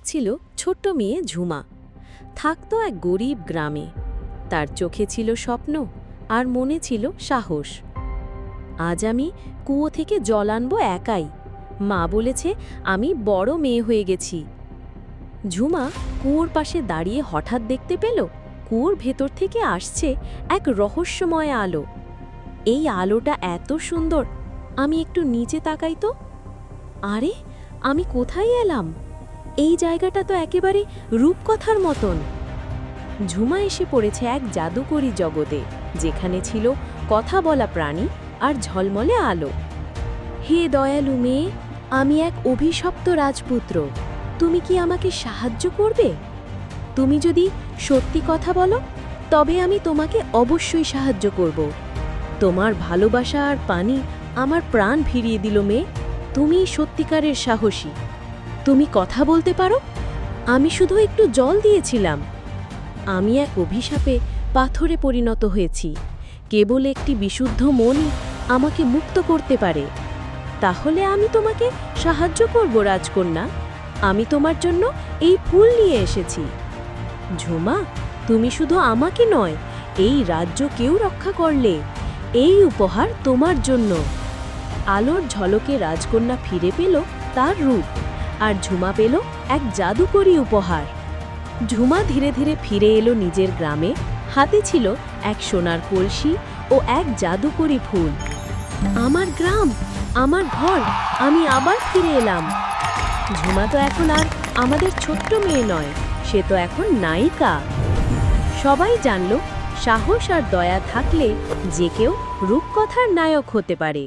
এক ছিল ছোট্ট মেয়ে ঝুমা। থাকতো এক গরিব গ্রামে। তার চোখে ছিল স্বপ্ন আর মনে ছিল সাহস। আজ আমি কুয়ো থেকে জল আনব একাই। মা বলেছে, আমি বড় মেয়ে হয়ে গেছি। ঝুমা কুয়োর পাশে দাঁড়িয়ে হঠাৎ দেখতে পেল, কুয়োর ভেতর থেকে আসছে এক রহস্যময় আলো। এই আলোটা এত সুন্দর, আমি একটু নিচে তাকাই তো। আরে, আমি কোথায় এলাম? এই জায়গাটা তো একেবারে রূপকথার মতন। ঝুমা এসে পড়েছে এক জাদুকরী জগতে, যেখানে ছিল কথা বলা প্রাণী আর ঝলমলে আলো। হে দয়ালু মেয়ে, আমি এক অভিশপ্ত রাজপুত্র, তুমি কি আমাকে সাহায্য করবে? তুমি যদি সত্যি কথা বলো, তবে আমি তোমাকে অবশ্যই সাহায্য করব। তোমার ভালোবাসা আর পানি আমার প্রাণ ফিরিয়ে দিল মেয়ে তুমি সত্যিকারের সাহসী। তুমি কথা বলতে পারো? আমি শুধু একটু জল দিয়েছিলাম। আমি এক অভিশাপে পাথরে পরিণত হয়েছি। কেবল একটি বিশুদ্ধ মনই আমাকে মুক্ত করতে পারে। তাহলে আমি তোমাকে সাহায্য করব, রাজকন্যা। আমি তোমার জন্য এই ফুল নিয়ে এসেছি। ঝুমা, তুমি শুধু আমাকে নয়, এই রাজ্য কেউ রক্ষা করলে। এই উপহার তোমার জন্য। আলোর ঝলকে রাজকন্যা ফিরে পেল তার রূপ। আর ঝুমা পেল এক জাদুকরী উপহার। ঝুমা ধীরে ধীরে ফিরে এলো নিজের গ্রামে। হাতে ছিল এক সোনার কলসি ও এক জাদুকরী ফুল। আমার গ্রাম, আমার ঘর, আমি আবার ফিরে এলাম। ঝুমা তো এখন আর আমাদের ছোট্ট মেয়ে নয়, সে তো এখন নায়িকা। সবাই জানল সাহস আর দয়া থাকলে যে কেউ রূপকথার নায়ক হতে পারে।